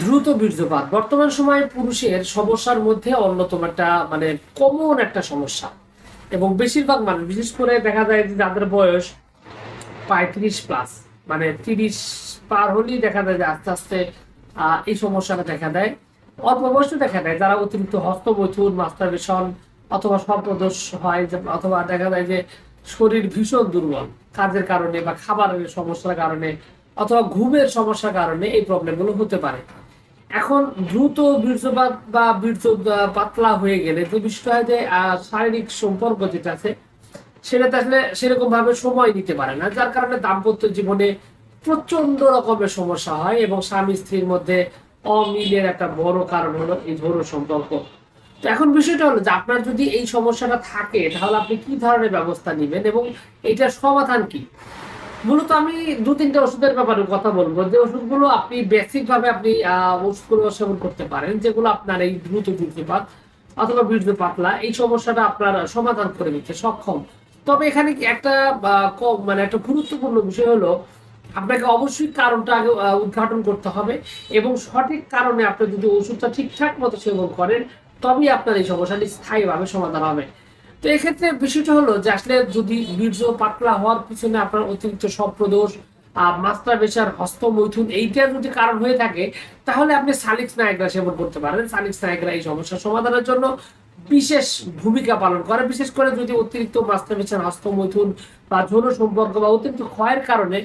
দ্রুত বীর্যপাত। বর্তমান সময়ে পুরুষের সমস্যার মধ্যে অন্যতম একটা মানে কমন একটা সমস্যা। এবং বেশিরভাগ মানুষ, বিশেষ করে দেখা যায় যে যাদের বয়স পঁয়ত্রিশ প্লাস মানে তিরিশ পার হলেই দেখা যায় যে আস্তে আস্তে এই সমস্যাটা দেখা দেয়। অল্প বয়সে দেখা দেয়। যারা অতিরিক্ত হস্তবৈথুন মাস্টারবেশন অথবা স্বপ্নদোষ হয় অথবা দেখা যায় যে শরীর ভীষণ দুর্বল, কাজের কারণে বা খাবারের সমস্যার কারণে অথবা ঘুমের সমস্যার কারণে এই প্রবলেমগুলো হতে পারে। এখন দ্রুত বীর্যপাত বা বীর্য পাতলা হয়ে গেলে যে বিষয়টা যে শারীরিক সম্পর্ক যেটা আছে সেটাতে আসলে সেরকম ভাবে সময় নিতে পারে না, যার কারণে দাম্পত্য জীবনে প্রচণ্ড রকমের সমস্যা হয় এবং স্বামী স্ত্রীর মধ্যে অমিলের একটা বড় কারণ হলো এই ধরো সম্পর্ক। তো এখন বিষয়টা হলো যে আপনার যদি এই সমস্যাটা থাকে, তাহলে আপনি কি ধরনের ব্যবস্থা নেবেন এবং এটার সমাধান কি? মূলত আমি দু তিনটা ওষুধের ব্যাপারে কথা বলব। যে ওষুধগুলো আপনি বেসিক ভাবে আপনি ওষুধগুলো সেবন করতে পারেন, যেগুলো আপনার এই দ্রুত বীর্যপাত অথবা বীর্য পাতলা, এই সমস্যাটা আপনার সমাধান করে দিতে সক্ষম। তবে এখানে একটা মানে একটা গুরুত্বপূর্ণ বিষয় হলো, আপনাকে অবশ্যই কারণটা আগে উদ্ঘাটন করতে হবে এবং সঠিক কারণে আপনি যদি ওষুধটা ঠিকঠাক মতো সেবন করেন, তবেই আপনার এই সমস্যাটি স্থায়ীভাবে সমাধান হবে। তো এক্ষেত্রে বিষয়টা হলো যে আসলে যদি বীর্য পাতলা হওয়ার পিছনে আপনার অতিরিক্ত মাস্টার বেশার হস্তমৈথুন এইটা যদি কারণ হয়ে থাকে, তাহলে আপনি সালিক্স নায়করা সেবন করতে পারেন। সালিক্স নায়করা এই সমস্যার সমাধানের জন্য বিশেষ ভূমিকা পালন করে। বিশেষ করে যদি অতিরিক্ত মাস্টার বেশার হস্তমৈথুন বা যৌন সম্পর্ক বা অতিরিক্ত ক্ষয়ের কারণে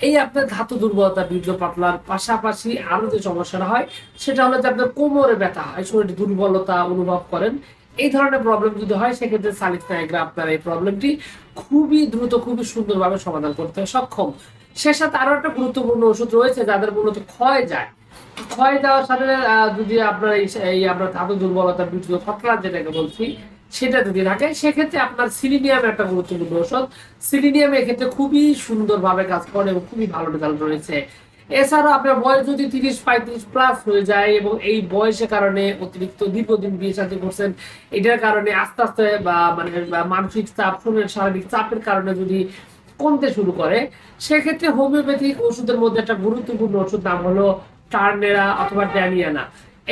এই আপনার ধাতু দুর্বলতা, বীর্য পাতলার পাশাপাশি আরও যে সমস্যাটা হয়, সেটা হলো যে আপনার কোমরে ব্যথা হয়, শরীরে দুর্বলতা অনুভব করেন। এই ধরনের প্রবলেম যদি হয়, সেক্ষেত্রে সালিক নায়করা আপনার এই প্রবলেমটি খুবই দ্রুত, খুবই সুন্দরভাবে সমাধান করতে সক্ষম। সে সাথে আরও একটা গুরুত্বপূর্ণ ওষুধ রয়েছে, যাদের মূলত ক্ষয় যায়। ক্ষয় যাওয়ার সাথে যদি আপনার এই আপনার ধাতু দুর্বলতা বীর্য পাতলা যেটাকে বলছি, সেটা যদি থাকে, সেক্ষেত্রে আপনার সিলিনিয়াম একটা গুরুত্বপূর্ণ ওষুধ। সিলিনিয়াম এক্ষেত্রে খুবই সুন্দরভাবে কাজ করে এবং খুবই ভালো রেজাল্ট রয়েছে। এছাড়াও আপনার বয়স যদি তিরিশ পঁয়ত্রিশ প্লাস হয়ে যায় এবং এই বয়সের কারণে অতিরিক্ত দীর্ঘদিন বিয়ে সাথে করছেন, এটার কারণে আস্তে আস্তে বা মানে মানসিক চাপ, শরীরের শারীরিক চাপের কারণে যদি কমতে শুরু করে, সেক্ষেত্রে হোমিওপ্যাথিক ওষুধের মধ্যে একটা গুরুত্বপূর্ণ ওষুধ নাম হলো টার্নেরা অথবা ড্যানিয়ানা।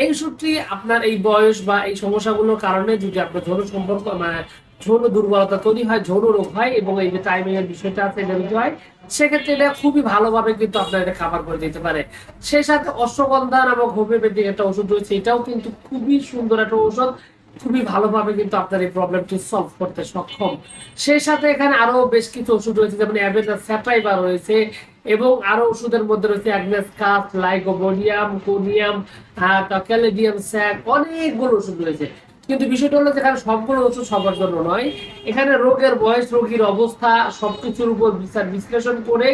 এই ওষুধটি আপনার এই বয়স বা এই সমস্যাগুলোর কারণে যদি আপনার যৌন সম্পর্ক মানে যৌন দুর্বলতা তৈরি হয়, যৌন রোগ হয় এবং এই যে টাইমিং এর বিষয়টা আছে এটা হয়, সেক্ষেত্রে এটা খুবই ভালোভাবে কিন্তু আপনার এটা খাবার করে দিতে পারে। সেই সাথে অশ্বগন্ধা নামক হোমিওপ্যাথিক একটা ওষুধ রয়েছে, এটাও কিন্তু খুবই সুন্দর একটা ওষুধ, খুবই ভালোভাবে কিন্তু আপনার এই প্রবলেমটি সলভ করতে সক্ষম। সেই সাথে এখানে আরও বেশ কিছু ওষুধ রয়েছে, যেমন অ্যাভেনা স্যাটাইবা রয়েছে এবং আরও ওষুধের মধ্যে রয়েছে অ্যাগনেস কাপ লাইগোবোডিয়াম কোনিয়াম ক্যালেডিয়াম স্যাক অনেকগুলো ওষুধ রয়েছে। কিন্তু বিষয়টা হলো যেখানে সবগুলো ওষুধ সবার জন্য নয়। এখানে রোগের বয়স, রোগীর অবস্থা, সবকিছুর উপর বিচার, বিশ্লেষণ করে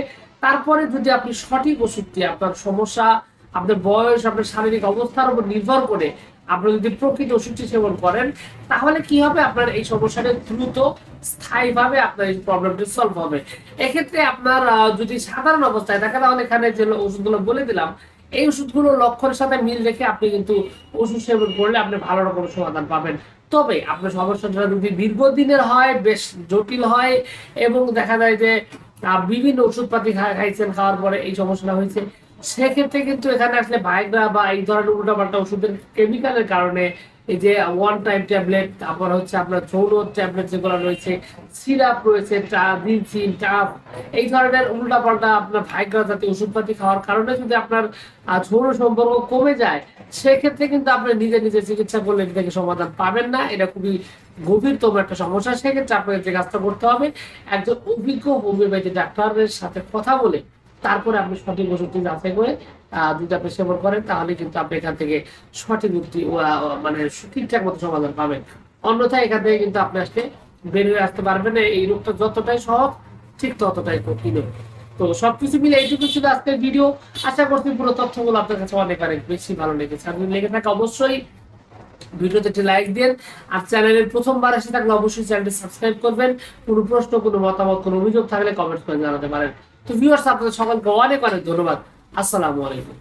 তারপরে যদি আপনি সঠিক ওষুধটি, আপনার সমস্যা, আপনার বয়স, আপনার শারীরিক অবস্থার উপর নির্ভর করে আপনি যদি প্রকৃত ওষুধটি সেবন করেন, তাহলে কি হবে? আপনার এই সমস্যাটা দ্রুত স্থায়ীভাবে আপনার এই প্রবলেমটি সলভ হবে। এক্ষেত্রে আপনার যদি সাধারণ অবস্থায় থাকে, তাহলে এখানে যে ওষুধগুলো বলে দিলাম এই ওষুধগুলো লক্ষণের সাথে মিল রেখে আপনি কিন্তু ওষুধ সেবন করলে আপনি ভালো রকম সমাধান পাবেন। তবে আপনার সমস্যাটা যদি দীর্ঘদিনের হয়, বেশ জটিল হয় এবং দেখা যায় যে বিভিন্ন ওষুধপাতি খাইছেন, খাওয়ার পরে এই সমস্যাটা হয়েছে, সেক্ষেত্রে কিন্তু এখানে আসলে ভাইগ্রা বা এই ধরনের উল্টা উল্টাপাল্টা ওষুধের কেমিক্যালের কারণে এই যে ওয়ান টাইম ট্যাবলেট তারপর হচ্ছে আপনার যৌন ট্যাবলেট যেগুলো রয়েছে, সিরাপ রয়েছে এই ধরনের উল্টাপাল্টা আপনার ভাইগ্রা জাতীয় ওষুধপাতি খাওয়ার কারণে যদি আপনার যৌন সম্পর্ক কমে যায়, সেক্ষেত্রে কিন্তু আপনি নিজে নিজে চিকিৎসা করলে এটা থেকে সমাধান পাবেন না। এটা খুবই গভীরতম একটা সমস্যা। সেক্ষেত্রে আপনাকে যে কাজটা করতে হবে, একজন অভিজ্ঞ হোমিওপ্যাথি ডাক্তারের সাথে কথা বলে, তারপরে আপনি সঠিক ওষুধটি যাচাই করে যদি আপনি সেবন করেন তাহলে কিন্তু আপনি এখান থেকে সঠিক উক্তি মানে ঠিকঠাক মতো সমাধান পাবেন। অন্যথায় এখান থেকে কিন্তু আপনি আসলে বের হয়ে আসতে পারবেন এই রোগটা যতটাই সহজ, ঠিক ততটাই কঠিন। তো সবকিছু মিলে এইটুকু ছিল আজকের ভিডিও। আশা করছি পুরো তথ্যগুলো আপনার কাছে অনেক অনেক বেশি ভালো লেগেছে। যদি লেগে থাকে, অবশ্যই ভিডিওতে একটি লাইক দিন। আর চ্যানেলের প্রথমবার এসে থাকলে অবশ্যই চ্যানেলটি সাবস্ক্রাইব করবেন। কোনো প্রশ্ন, কোনো মতামত, কোনো অভিযোগ থাকলে কমেন্ট করে জানাতে পারেন। তো ভিউয়ার্স আপনাদের সকলকে অনেক অনেক ধন্যবাদ। আসসালামু আলাইকুম।